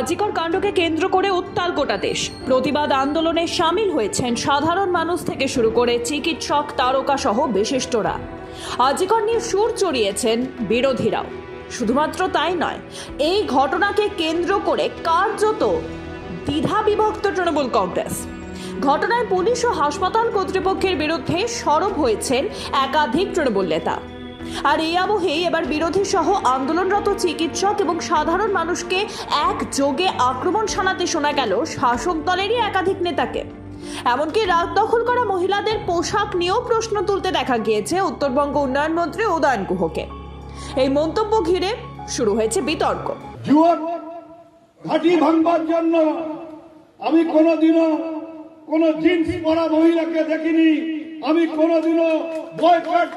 আজিকর কাণ্ডকে কেন্দ্র করে উত্তাল গোটা দেশ। প্রতিবাদ আন্দোলনে সামিল হয়েছেন সাধারণ মানুষ থেকে শুরু করে চিকিৎসক তারকা সহ বিশিষ্টরা। আজিকর নিয়ে সুর চড়িয়েছেন বিরোধীরাও। শুধুমাত্র তাই নয়, এই ঘটনাকে কেন্দ্র করে কার্যত দ্বিধা বিভক্ত তৃণমূল কংগ্রেস। ঘটনায় পুলিশ ও হাসপাতাল কর্তৃপক্ষের বিরুদ্ধে সরব হয়েছেন একাধিক তৃণমূল নেতা। আর এই আবহে এবার বিরোধী সহ আন্দোলনরত চিকিৎসক এবং সাধারণ মানুষকে একযোগে আক্রমণ শানাতে শোনা গেল শাসক দলেরই একাধিক নেতাকে। এমনকি রাত দখল করা মহিলাদের পোশাক নিয়েও প্রশ্ন তুলতে দেখা গিয়েছে উত্তরবঙ্গ উন্নয়ন মন্ত্রী উদয়ন গুহকে। এই মন্তব্য ঘিরে শুরু হয়েছে বিতর্ক। ঘাঁটি ভাঙবার জন্য আমি কোনোদিনও কোন জিন্স পরা মহিলাকে দেখিনি। আমি কোনোদিনও বয়কট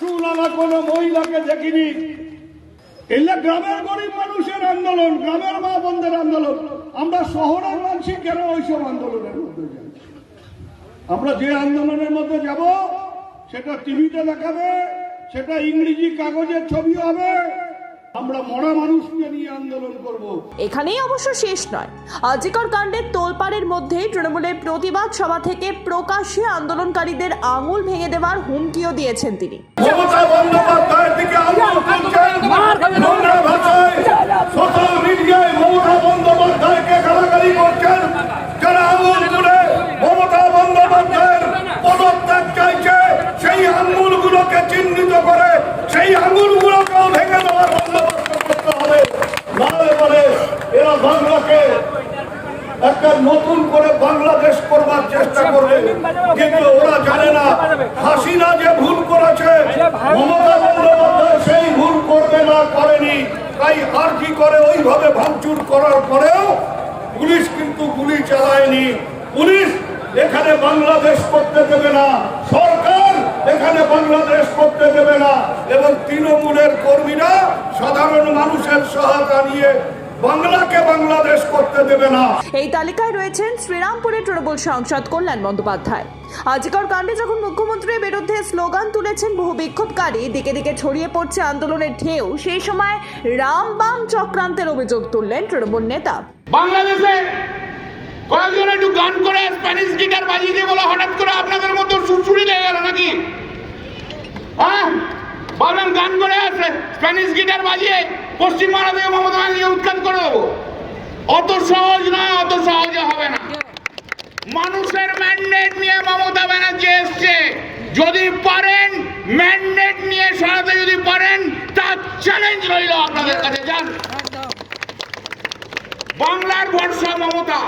চুল কোনো মহিলাকে দেখিনি। এলে গ্রামের গরিব মানুষের আন্দোলন, গ্রামের মা বন্ধের আন্দোলন। আমরা শহরের মানুষই কেন ওইসব আন্দোলনের মধ্যে যাই? আমরা যে আন্দোলনের মধ্যে যাব, সেটা টিভিতে দেখাবে, সেটা ইংরেজি কাগজের ছবি হবে আমরা মরা মানুষকে নিয়ে আন্দোলন করব। এখানেই অবশ্য শেষ নয়। আজিকর কাণ্ডের তোলপাড়ের মধ্যেই তৃণমূলের প্রতিবাদ সভা থেকে প্রকাশ্যে আন্দোলনকারীদের আঙুল ভেঙে দেওয়ার হুমকিও দিয়েছেন তিনি। মমতা বন্দ্যোপাধ্যায়ের দিকে আঙুল তুলছেন। নোংরা সোশ্যাল মিডিয়ায় মমতা বন্দ্যোপাধ্যায়কে গালাগালি করছেন যারা আঙুল তুলে মমতা বন্দ্যোপাধ্যায়ের পদত্যাগ চাইছে সেই আঙুলগুলোকে চিহ্নিত করে সেই আঙুলগুলোকেও ভেঙে দেওয়ার বন্দোবস্ত করতে হবে নাহলে পরে এরা বাংলাকে একটা নতুন করে বাংলাদেশ করবার চেষ্টা করবে কিন্তু ওরা জানে না হাসিনা যে ভুল করেছে মমতা বন্দ্যোপাধ্যায় সেই ভুল করবে না করেনি। তাই আর কি করে ওইভাবে ভাঙচুর করার পরেও পুলিশ কিন্তু গুলি চালায়নি। পুলিশ এখানে বাংলাদেশ করতে দেবে না সরকার এখানে বাংলাদেশ করতে দেবে না। এবং তৃণমূলের কর্মীরা সাধারণ মানুষের সহায়তা নিয়ে বাংলাকে বাংলাদেশ করতে দেবে না। এই তালিকায় রয়েছেন শ্রীরামপুরের তৃণমূল সাংসদ কল্যাণ বন্দ্যোপাধ্যায়। আজিকর কাণ্ডে যখন মুখ্যমন্ত্রীর বিরুদ্ধে স্লোগান তুলেছেন বহু বিক্ষোভকারী দিকে দিকে ছড়িয়ে পড়ছে আন্দোলনের ঢেউ সেই সময় রামবাম চক্রান্তের অভিযোগ তুললেন তৃণমূল নেতা। বাংলাদেশে কয়েকজন একটু গান করে স্প্যানিশ গিটার বাজিয়ে দিয়ে বলে হঠাৎ করে আপনাদের মতো সুরসুরি লেগে গেল নাকি? হ্যাঁ? বলবেন গান করে আসে স্প্যানিশ গিটার বাজিয়ে পশ্চিমবাংলা থেকে মমতা ব্যানার্জিকে উৎখাত করে। দেবো অত সহজ নয় অত সহজে হবে না। মানুষের ম্যান্ডেট নিয়ে মমতা ব্যানার্জি এসছে। যদি পারেন ম্যান্ডেট নিয়ে সরাতে যদি পারেন, তার চ্যালেঞ্জ রইল আপনাদের কাছে। যান। বাংলার ভরসা মমতা।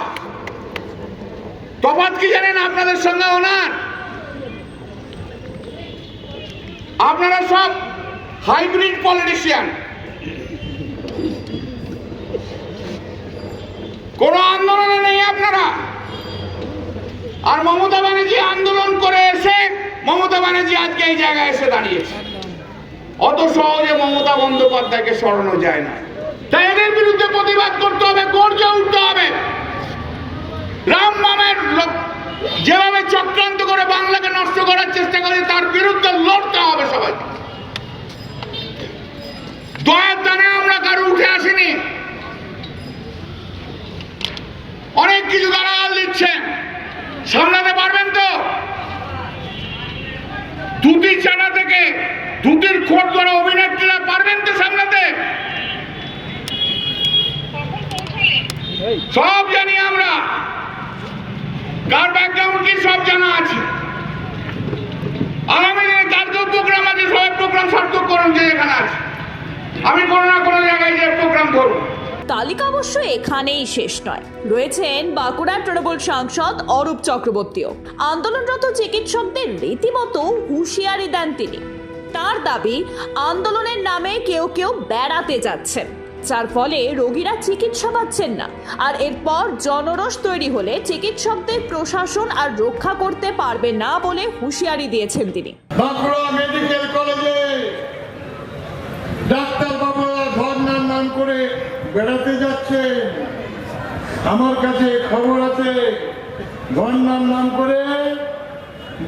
তফাৎ কি জানেন আপনাদের সঙ্গে ওনার? আপনারা সব হাইব্রিড পলিটিশিয়ান কোন আন্দোলনে নেই আপনারা। আর মমতা ব্যানার্জি আন্দোলন করে এসে মমতা ব্যানার্জি আজকে এই জায়গায় এসে দাঁড়িয়েছে। অত সহজে মমতা বন্দ্যোপাধ্যায়কে সরানো যায় না। তাই এদের বিরুদ্ধে প্রতিবাদ করতে হবে, গর্জে উঠতে হবে রাম নামের লোক যেভাবে চক্রান্ত করে বাংলাকে নষ্ট করার চেষ্টা করে তার বিরুদ্ধে লড়তে হবে সবাই দয়ার দানে আমরা কারও উঠে আসিনি অনেক কিছু গালাগাল দিচ্ছেন সামলাতে পারবেন তো দুটি চানা থেকে করে অভিনেত্রীরা পারবেন তো সামলাতে? সব জানি আমরা। কার ব্যাকগ্রাউন্ড কি সব জানা আছে। আগামী দিনে কেউ প্রোগ্রাম আছে, সবাই প্রোগ্রাম সার্থক করুন যে এখানে আছে। আমি কোনো না কোনো জায়গায় যে প্রোগ্রাম তালিকা অবশ্য এখানেই শেষ নয়। রয়েছেন বাঁকুড়ার তৃণমূল সাংসদ অরূপ চক্রবর্তীও। আন্দোলনরত চিকিৎসকদের রীতিমতো হুঁশিয়ারি দেন তিনি। তার দাবি, আন্দোলনের নামে কেউ কেউ বেড়াতে যাচ্ছেন যার ফলে রোগীরা চিকিৎসা পাচ্ছেন না। আর এরপর জনরোষ তৈরি হলে চিকিৎসকদের প্রশাসন আর রক্ষা করতে পারবে না বলে হুঁশিয়ারি দিয়েছেন তিনি। মেডিকেল কলেজে ডাক্তার বাবুরা ধর্নার নাম করে বেড়াতে যাচ্ছে। আমার কাছে খবর আছে, ধর্নার নাম করে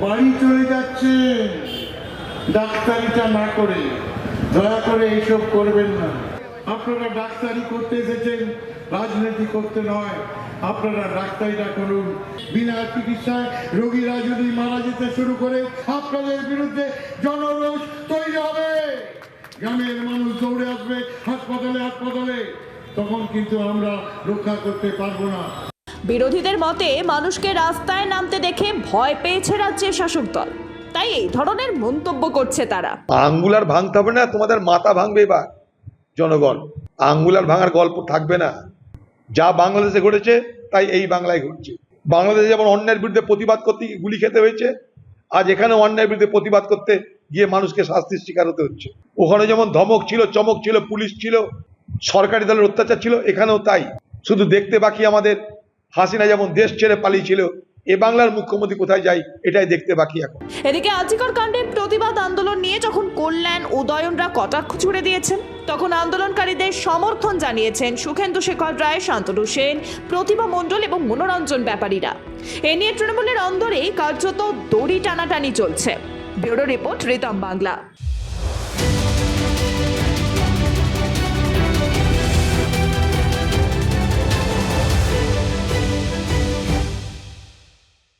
বাড়ি চলে যাচ্ছে। ডাক্তারিটা না করে, দয়া করে এইসব করবেন না। আপনারা ডাক্তারি করতে এসেছেন, রাজনীতি করতে নয়, আপনারা ডাক্তারিটা করুন। বিনা চিকিৎসায় রোগীরা যদি মারা যেতে শুরু করে, আপনাদের বিরুদ্ধে জনরোষ তৈরি হবে। গ্রামের মানুষ দৌড়ে আসবে, হাসপাতালে হাসপাতালে। তখন কিন্তু আমরা রক্ষা করতে পারব না। বিরোধীদের মতে, মানুষকে রাস্তায় নামতে দেখে ভয় পেয়েছে রাজ্যের শাসক দল। তাই এই ধরনের মন্তব্য করছে তারা। আঙ্গুল আর ভাঙতে হবে না, তোমাদের মাথা ভাঙবে এবার, জনগণ। আঙ্গুল আর ভাঙার গল্প থাকবে না। যা বাংলাদেশে ঘটেছে, তাই এই বাংলায় ঘটছে। বাংলাদেশে যেমন অন্যায়ের বিরুদ্ধে প্রতিবাদ করতে গুলি খেতে হয়েছে, আজ এখানে অন্যায়ের বিরুদ্ধে প্রতিবাদ করতে গিয়ে মানুষকে শাস্তির শিকার হতে হচ্ছে। ওখানে যেমন ধমক ছিল, চমক ছিল, পুলিশ ছিল, সরকারি দলের অত্যাচার ছিল, এখানেও তাই। শুধু দেখতে বাকি আমাদের, হাসিনা যেমন দেশ ছেড়ে পালিয়েছিল এ বাংলার মুখ্যমন্ত্রী কোথায় যায় এটাই দেখতে বাকি এখন। এদিকে আজিকর কাণ্ডের প্রতিবাদ আন্দোলন নিয়ে যখন কল্যাণ, উদয়নরা কটাক্ষ ছুড়ে দিয়েছেন, তখন আন্দোলনকারীদের সমর্থন জানিয়েছেন সুখেন্দু শেখর রায়, শান্তনু সেন প্রতিভা মণ্ডল এবং মনোরঞ্জন ব্যাপারীরা। এ নিয়ে তৃণমূলের অন্দরে কার্যত দড়ি টানাটানি চলছে। Bureau report Ritam Bangla.